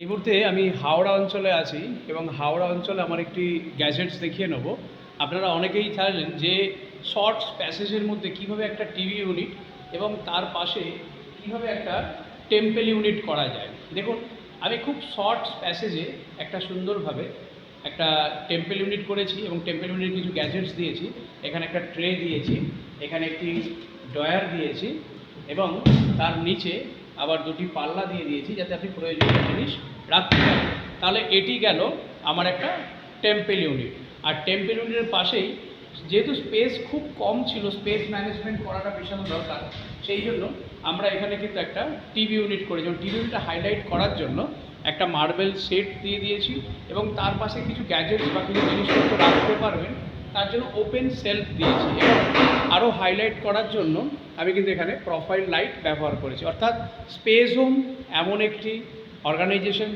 এই মুহূর্তে আমি হাওড়া অঞ্চলে আছি এবং হাওড়া অঞ্চলে আমার একটি গ্যাজেটস দেখিয়ে নেব। আপনারা অনেকেই জানেন যে শর্টস প্যাসেজের মধ্যে কীভাবে একটা টিভি ইউনিট এবং তার পাশে কীভাবে একটা টেম্পেল ইউনিট করা যায়। দেখুন, আমি খুব শর্টস প্যাসেজে একটা সুন্দরভাবে একটা টেম্পেল ইউনিট করেছি এবং টেম্পেল ইউনিট কিছু গ্যাজেটস দিয়েছি। এখানে একটা ট্রে দিয়েছি, এখানে একটি ডয়ার দিয়েছি এবং তার নিচে আবার দুটি পাল্লা দিয়ে দিয়েছি যাতে আপনি প্রয়োজনীয় জিনিস রাখতে পারেন। তাহলে এটি গেল আমার একটা টেম্পেল ইউনিট আর টেম্পেল ইউনিটের পাশেই যেহেতু স্পেস খুব কম ছিল স্পেস ম্যানেজমেন্ট করাটা ভীষণ দরকার, সেই জন্য আমরা এখানে কিন্তু একটা টিভি ইউনিট করেছি। এবং টিভি ইউনিটটা হাইলাইট করার জন্য একটা মার্বেল সেট দিয়ে দিয়েছি এবং তার পাশে কিছু গ্যাজেটস বা কিছু জিনিসপত্র রাখতে পারবেন। তার জন্য ওপেন সেলফ দিয়েছি এবং আরও হাইলাইট করার জন্য আমি কিন্তু এখানে প্রোফাইল লাইট ব্যবহার করেছি। অর্থাৎ স্পেস হোম এমন একটি অর্গানাইজেশন